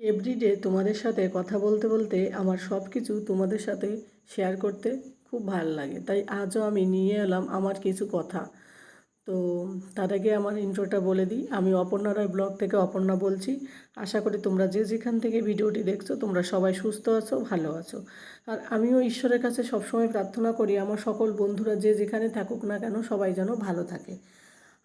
Everyday তোমাদের সাথে কথা বলতে বলতে আমার সব কিছু তোমাদের সাথে শেয়ার করতে খুব ভালো লাগে। তাই আজও আমি নিয়ে এলাম আমার কিছু কথা। তো তার আগে আমার ইন্ট্রোটা বলে দিই। আমি অপর্ণা রায় ব্লগ থেকে অপর্ণা বলছি। আশা করি তোমরা যে যেখান থেকে ভিডিওটি দেখছ, তোমরা সবাই সুস্থ আছো, ভালো আছো। আর আমিও ঈশ্বরের কাছে সবসময় প্রার্থনা করি, আমার সকল বন্ধুরা যে যেখানে থাকুক না কেন সবাই যেন ভালো থাকে।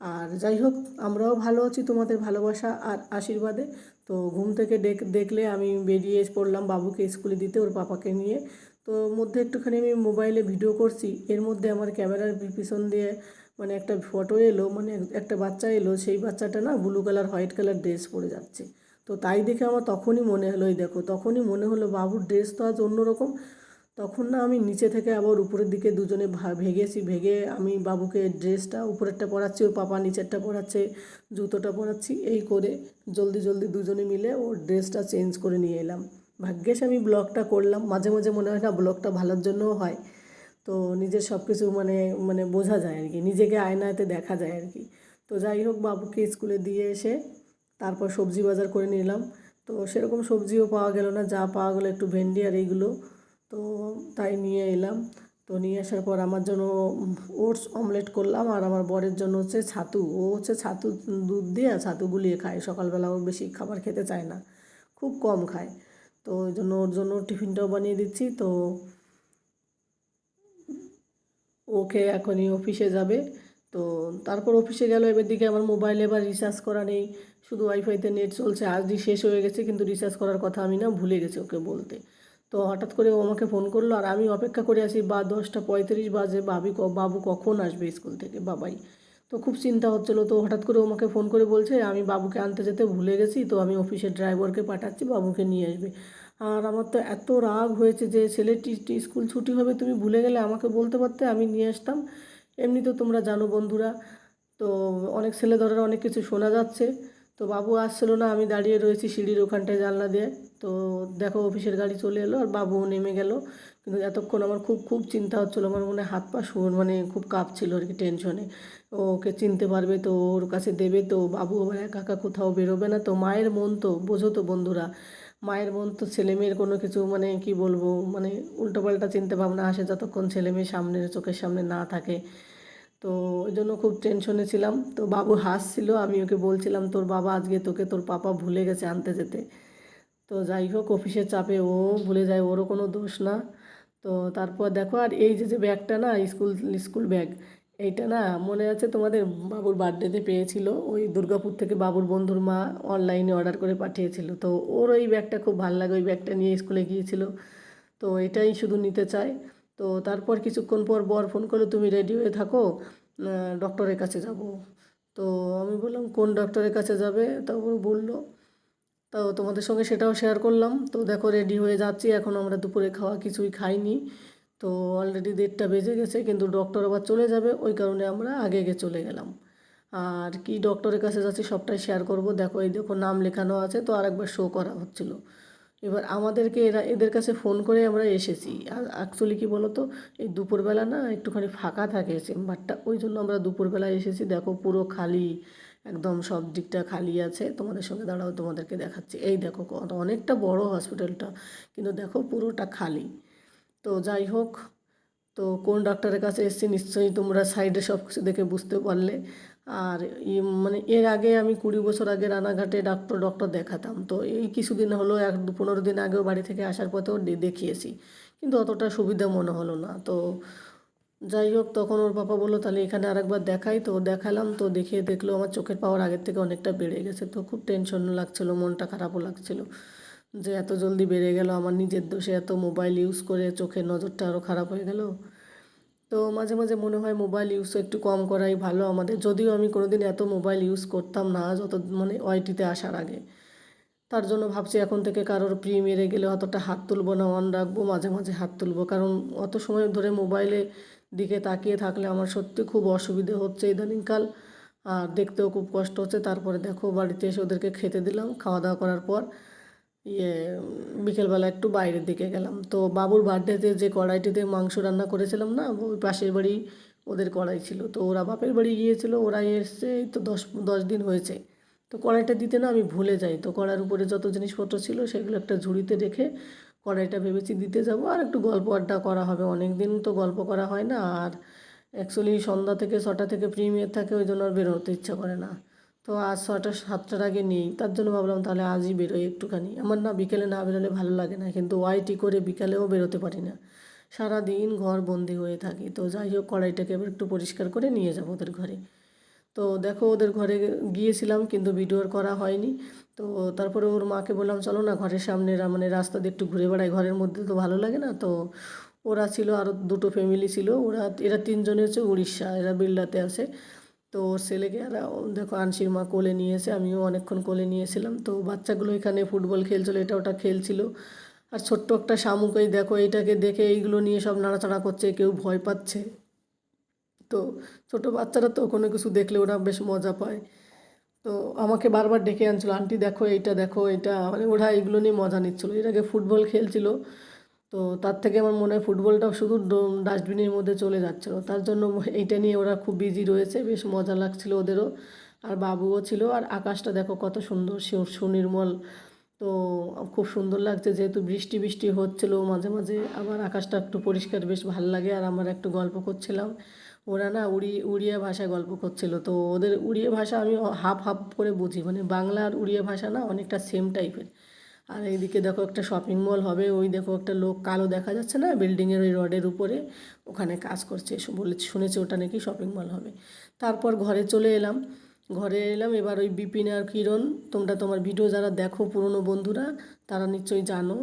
আর যাই হোক, আমরাও ভালো আছি তোমাদের ভালোবাসা আর আশীর্বাদে। তো ঘুম থেকে দেখ, দেখলে আমি বেরিয়ে পড়লাম বাবুকে স্কুলে দিতে, ওর পাপাকে নিয়ে। তো মধ্যে একটুখানি আমি মোবাইলে ভিডিও করছি। এর মধ্যে আমার ক্যামেরার পিছন দিয়ে মানে একটা ফটো এলো মানে একটা বাচ্চা এলো, সেই বাচ্চাটা না blue colour, white colour dress পরে যাচ্ছে। তো তাই দেখে আমার তখনই মনে হলো, এই দেখো, তখনই মনে হলো, বাবুর ড্রেস তো আজ অন্যরকম। তখন না আমি নিচে থেকে আবার উপরের দিকে দুজনে ভেগেছি, ভেগে আমি বাবুকে ড্রেসটা উপরেরটা পরাচ্ছি, ওর পাপা নিচেরটা পরাচ্ছে, জুতোটা পরাচ্ছি, এই করে জলদি জলদি দুজনে মিলে ওর ড্রেসটা চেঞ্জ করে নিয়ে এলাম। ভাগ্যেশ আমি ব্লগটা করলাম, মাঝে মাঝে মনে হয় না ব্লগটা ভালোর জন্যও হয়। তো নিজের সব কিছু মানে মানে বোঝা যায় আর কি, নিজেকে আয়নাতে দেখা যায় আর কি। তো যাই হোক বাবুকে স্কুলে দিয়ে এসে তারপর সবজি বাজার করে নিলাম। তো সেরকম সবজিও পাওয়া গেল না, যা পাওয়া গেলো একটু ভেন্ডি আর এইগুলো। তো তাই নিয়ে এলাম। তো নিয়ে আসার পর আমার জন্য ওটস অমলেট করলাম আর আমার বরের জন্য হচ্ছে ছাতু। ও হচ্ছে ছাতু দুধ দিয়ে ছাতু গুলিয়ে খায়। সকালবেলা ও বেশি খাবার খেতে চায় না, খুব কম খায়। তো ওই জন্য ওর জন্য টিফিনটাও বানিয়ে দিচ্ছি। তো ওকে এখনই অফিসে যাবে। তো তারপর অফিসে গেল, এবার দিকে আমার মোবাইলে এবার রিচার্জ করা নেই। শুধু ওয়াইফাইতে নেট চলছে। আজই শেষ হয়ে গেছে, কিন্তু রিচার্জ করার কথা আমি না ভুলে গেছি ওকে বলতে। তো হঠাৎ করে ও আমাকে ফোন করল আর আমি অপেক্ষা করে আছি, বা দশটা পঁয়ত্রিশ বাজে বাবি বাবু কখন আসবে স্কুল থেকে? বাবাই। তো খুব চিন্তা হচ্ছিল, তো হঠাৎ করে আমাকে ফোন করে বলছে, আমি বাবুকে আনতে যেতে ভুলে গেছি, তো আমি অফিসের ড্রাইভারকে পাঠাচ্ছি, বাবুকে নিয়ে আসবে। আর আমার তো এত রাগ হয়েছে যে ছেলেটি স্কুল ছুটি হবে, তুমি ভুলে গেলে আমাকে বলতে পারতে, আমি নিয়ে আসতাম। এমনি তো তোমরা জানো বন্ধুরা, তো অনেক ছেলে ধরার অনেক কিছু শোনা যাচ্ছে। তো বাবু আসছিল না, আমি দাঁড়িয়ে রয়েছি সিঁড়ির ওখানটায় জানলা দিয়ে। তো দেখো অফিসের গাড়ি চলে এলো আর বাবুও নেমে গেল। কিন্তু এতক্ষণ আমার খুব খুব চিন্তা হচ্ছিল, আমার মনে হাত পা শুয়োর মানে খুব কাঁপছিল আর কি টেনশনে ওকে চিনতে পারবে তো, ওর কাছে দেবে তো, বাবু আবার একা একা কোথাও বেরোবে না তো, মায়ের মন তো, বোঝো তো বন্ধুরা। মায়ের মন তো ছেলে মেয়ের কোনো কিছু মানে কি বলব মানে উল্টোপাল্টা চিন্তা ভাবনা আসে যতক্ষণ ছেলে মেয়ে সামনে চোখের সামনে না থাকে। তো ওই জন্য খুব টেনশনে ছিলাম। তো বাবু হাসছিল, আমি ওকে বলছিলাম, তোর বাবা আজকে তোকে তোর পাপা ভুলে গেছে আনতে যেতে। তো যাই হোক, অফিসের চাপে ও ভুলে যায়, ওরও কোনো দোষ না। তো তারপর দেখো, আর এই যে যে ব্যাগটা না, স্কুল স্কুল ব্যাগ, এইটা না মনে আছে তোমাদের? বাবুর বার্থডেতে পেয়েছিল, ওই দুর্গাপুর থেকে বাবুর বন্ধুর মা অনলাইনে অর্ডার করে পাঠিয়েছিল। তো ওর ওই ব্যাগটা খুব ভালো লাগে, ওই ব্যাগটা নিয়ে স্কুলে গিয়েছিল। তো এটাই শুধু নিতে চায়। তো তারপর কিছুক্ষণ পর বর ফোন করল, তুমি রেডি হয়ে থাকো ডক্টরের কাছে যাব। তো আমি বললাম, কোন ডক্টরের কাছে যাবে? তারপর বলল, তো তোমাদের সঙ্গে সেটাও শেয়ার করলাম। তো দেখো রেডি হয়ে যাচ্ছি, এখন আমরা দুপুরে খাওয়া কিছুই খাইনি। তো অলরেডি দেড়টা বেজে গেছে, কিন্তু ডক্টর আবার চলে যাবে, ওই কারণে আমরা আগে আগে চলে গেলাম। আর কি ডক্টরের কাছে যাচ্ছি, সবটাই শেয়ার করব। দেখো, এই দেখো, নাম লেখানো আছে, তো আরেকবার শো করা হচ্ছিল। এবার আমাদেরকে এরা, এদের কাছে ফোন করে আমরা এসেছি। আর অ্যাকচুয়ালি কী বলো তো এই দুপুরবেলা না একটুখানি ফাঁকা থাকে চেম্বারটা ওই জন্য আমরা দুপুরবেলা এসেছি। দেখো পুরো খালি, একদম সব দিকটা খালি আছে। তোমাদের সঙ্গে দাঁড়াও, তোমাদেরকে দেখাচ্ছি। এই দেখো অনেকটা বড় হসপিটালটা কিন্তু দেখো পুরোটা খালি। তো যাই হোক, তো কোন ডাক্তারের কাছে এসেছি নিশ্চয়ই তোমরা সাইডে সব কিছু দেখে বুঝতে পারলে। আর মানে এর আগে আমি কুড়ি বছর আগে রানাঘাটে ডাক্তার, ডক্টর দেখাতাম। তো এই কিছুদিন হলো, এক পনেরো দিন আগেও বাড়ি থেকে আসার পথেও দেখিয়েছি। কিন্তু অতটা সুবিধা মনে হলো না। তো যাই হোক, তখন ওর পাপা বলল, তাহলে এখানে আরেকবার দেখাই। তো দেখালাম, তো দেখিয়ে দেখল আমার চোখের পাওয়ার আগের থেকে অনেকটা বেড়ে গেছে। তো খুব টেনশন লাগছিল, মনটা খারাপও লাগছিল যে এত জলদি বেড়ে গেল, আমার নিজের দোষে এত মোবাইল ইউজ করে চোখের নজরটা আরও খারাপ হয়ে গেল। তো মাঝে মাঝে মনে হয় মোবাইল ইউজ একটু কম করাই ভালো আমাদের। যদিও আমি কোনোদিন এত মোবাইল ইউজ করতাম না যত মানে ওয়াইটিতে আসার আগে। তার জন্য ভাবছি এখন থেকে কারোর প্রি মেরে গেলে অতটা হাত তুলবো না অন রাখব, মাঝে মাঝে হাত তুলবো। কারণ অত সময় ধরে মোবাইলে দিকে তাকিয়ে থাকলে আমার সত্যি খুব অসুবিধে হচ্ছে ইদানিংকাল। আর দেখতেও খুব কষ্ট হচ্ছে। তারপরে দেখো বাড়িতে এসে ওদেরকে খেতে দিলাম, খাওয়া দাওয়া করার পর ইয়ে বিকেলবেলা একটু বাইরের দিকে গেলাম। তো বাবুর বার্থডেতে যে কড়াইটিতে মাংস রান্না করেছিলাম না, ওই পাশের বাড়ি ওদের কড়াই ছিল। তো ওরা বাপের বাড়ি গিয়েছিল, ওরা এসছে, এই তো দশ দশ দিন হয়েছে। তো কড়াইটা দিতে না আমি ভুলে যাই। তো কড়ার উপরে যত জিনিসপত্র ছিল, সেগুলো একটা ঝুড়িতে রেখে কড়াইটা ভেবেছি দিতে যাব। আর একটু গল্প আড্ডা করা হবে। অনেক দিন তো গল্প করা হয় না, আর অ্যাকচুয়ালি সন্ধ্যা থেকে, ছটা থেকে প্রিমিয়ার থাকে, ওই জন্য আর বেরোতে ইচ্ছা করে না। তো আজ ছটা সাতটার আগে নেই। তার জন্য ভাবলাম তাহলে আজই বেরোই একটুখানি। আমার না, বিকেলে না বেরোলে ভালো লাগে না, কিন্তু ওয়াইটি করে বিকালেও বেরোতে পারি না। সারাদিন ঘর বন্দি হয়ে থাকি। তো যাই হোক, কড়াইটাকে এবার একটু পরিষ্কার করে নিয়ে যাব ওদের ঘরে। তো দেখো, ওদের ঘরে গিয়েছিলাম, কিন্তু ভিডিও আর করা হয়নি। তো তারপরে ওর মাকে বললাম, চলো না ঘরের সামনে মানে রাস্তা দিয়ে একটু ঘুরে বেড়াই। ঘরের মধ্যে তো ভালো লাগে না। তো ওরা ছিল আরও দুটো ফ্যামিলি ছিল। ওরা, এরা তিনজনে হচ্ছে উড়িষ্যা, এরা বিল্লাতে আছে। তো ছেলেকে আর দেখো আনসির মা কোলে নিয়েছে, আমিও অনেকক্ষণ কোলে নিয়েছিলাম। তো বাচ্চাগুলো এখানে ফুটবল খেলছিল, এটা ওটা খেলছিল। আর ছোট্ট একটা শামুকই, দেখো এইটাকে দেখে এইগুলো নিয়ে সব নাড়াচাড়া করছে, কেউ ভয় পাচ্ছে। তো ছোটো বাচ্চারা তো কোনো কিছু দেখলে ওরা বেশ মজা পায়। তো আমাকে বারবার ডেকে আনছিল, আন্টি দেখো এইটা, দেখো এটা মানে ওরা এগুলো নিয়ে মজা নিচ্ছিলো। এর আগে ফুটবল খেলছিল তো তার থেকে আমার মনে হয় ফুটবলটাও শুধু ডাস্টবিনের মধ্যে চলে যাচ্ছিল। তার জন্য এইটা নিয়ে ওরা খুব বিজি রয়েছে, বেশ মজা লাগছিল ওদেরও। আর বাবুও ছিল, আর আকাশটা দেখো কত সুন্দর সুনির্মল। তো খুব সুন্দর লাগছে যেহেতু বৃষ্টি বৃষ্টি হচ্ছিল মাঝে মাঝে, আবার আকাশটা একটু পরিষ্কার বেশ ভালো লাগে। আর আমরা একটু গল্প করছিলাম, ওরা না উড়ি উড়িয়া ভাষায় গল্প করছিল। তো ওদের উড়িয়া ভাষা আমি হাফ হাফ করে বুঝি মানে বাংলা আর উড়িয়া ভাষা না অনেকটা সেম টাইপের আর এইদিকে দেখো একটা শপিং মল হবে, ওই দেখো একটা লোক কালো দেখা যাচ্ছে না বিল্ডিংয়ের ওই রডের উপরে ওখানে কাজ করছে বলে শুনেছি ওটা নাকি শপিং মল হবে। তারপর ঘরে চলে এলাম, ঘরে এলাম, এবার ওই বিপিন আর কিরণ, তোমরা তোমার ভিডিও যারা দেখো পুরনো বন্ধুরা, তারা নিশ্চয়ই জানো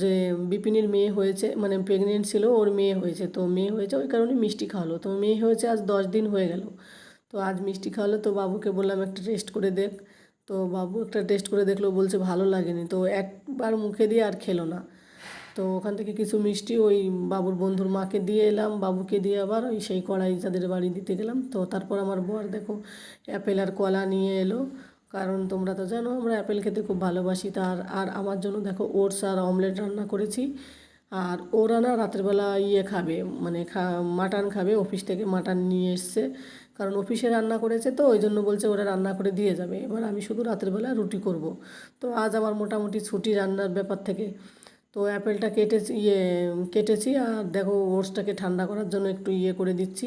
যে বিপিনের মেয়ে হয়েছে মানে প্রেগনেন্ট ছিল, ওর মেয়ে হয়েছে। তো মেয়ে হয়েছে ওই কারণে মিষ্টি খাওয়ালো। তো মেয়ে হয়েছে আজ দশ দিন হয়ে গেল। তো আজ মিষ্টি খাওয়ালো, তো বাবুকে বললাম একটা রেস্ট করে দেখ। তো বাবু একটা টেস্ট করে দেখল, বলছে ভালো লাগেনি। তো একবার মুখে দিয়ে আর খেলো না। তো ওখান থেকে কিছু মিষ্টি ওই বাবুর বন্ধুর মাকে দিয়ে এলাম। বাবুকে দিয়ে আবার ওই সেই কড়াই যাদের বাড়ি দিতে গেলাম। তো তারপর আমার বর দেখো অ্যাপেল আর কলা নিয়ে এলো। কারণ তোমরা তো জানো, আমরা অ্যাপেল খেতে খুব ভালোবাসি। তার আর আমার জন্য দেখো ওটস আর অমলেট রান্না করেছি। আর ওরা না রাতের বেলা ইয়ে খাবে মানে খা, মাটন খাবে অফিস থেকে মাটন নিয়ে এসছে। কারণ অফিসে রান্না করেছে তো, ওই জন্য বলছে ওরা রান্না করে দিয়ে যাবে। এবার আমি শুধু রাতের বেলা রুটি করব। তো আজ আমার মোটামুটি ছুটি রান্নার ব্যাপার থেকে। তো অ্যাপেলটা কেটেছি ইয়ে কেটেছি আর দেখো ওটসটাকে ঠান্ডা করার জন্য একটু ইয়ে করে দিচ্ছি।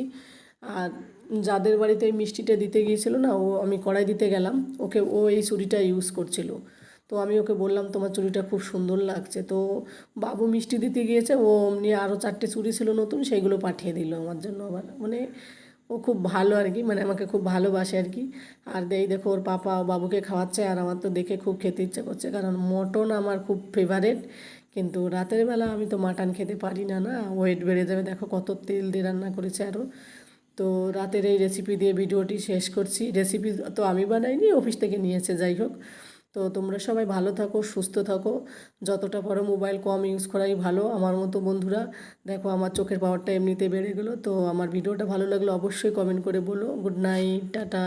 আর যাদের বাড়িতে এই মিষ্টিটা দিতে গিয়েছিল না, ও আমি কড়াই দিতে গেলাম, ওকে ও এই ছুরিটা ইউজ করছিল। তো আমি ওকে বললাম, তোমার চুড়িটা খুব সুন্দর লাগছে। তো বাবু মিষ্টি দিতে গিয়েছে, ও অমনি আরও চারটে চুড়ি ছিল নতুন, সেইগুলো পাঠিয়ে দিল আমার জন্য আবার। মানে ও খুব ভালো আর কি মানে আমাকে খুব ভালোবাসে আর কি। আর দেই দেখো, ওর পাপা ও বাবুকে খাওয়াচ্ছে, আর আমার তো দেখে খুব খেতে ইচ্ছে করছে, কারণ মটন আমার খুব ফেভারেট কিন্তু রাতের বেলা আমি তো মাটন খেতে পারি না না? ওয়েট বেড়ে যাবে, দেখো কত তেল দিয়ে রান্না করেছে আরও তো রাতের এই রেসিপি দিয়ে ভিডিওটি শেষ করছি। রেসিপি তো আমি বানাইনি অফিস থেকে নিয়েছে, যাই হোক। তো তোমরা সবাই ভালো থাকো, সুস্থ থাকো। যতটা পারো মোবাইল কম ইউজ করাই ভালো। আমার মতো বন্ধুরা, দেখো আমার চোখের পাওয়ারটা এমনিতে বেড়ে গেলো। তো আমার ভিডিওটা ভালো লাগলে অবশ্যই কমেন্ট করে বলো। Good night ta-ta.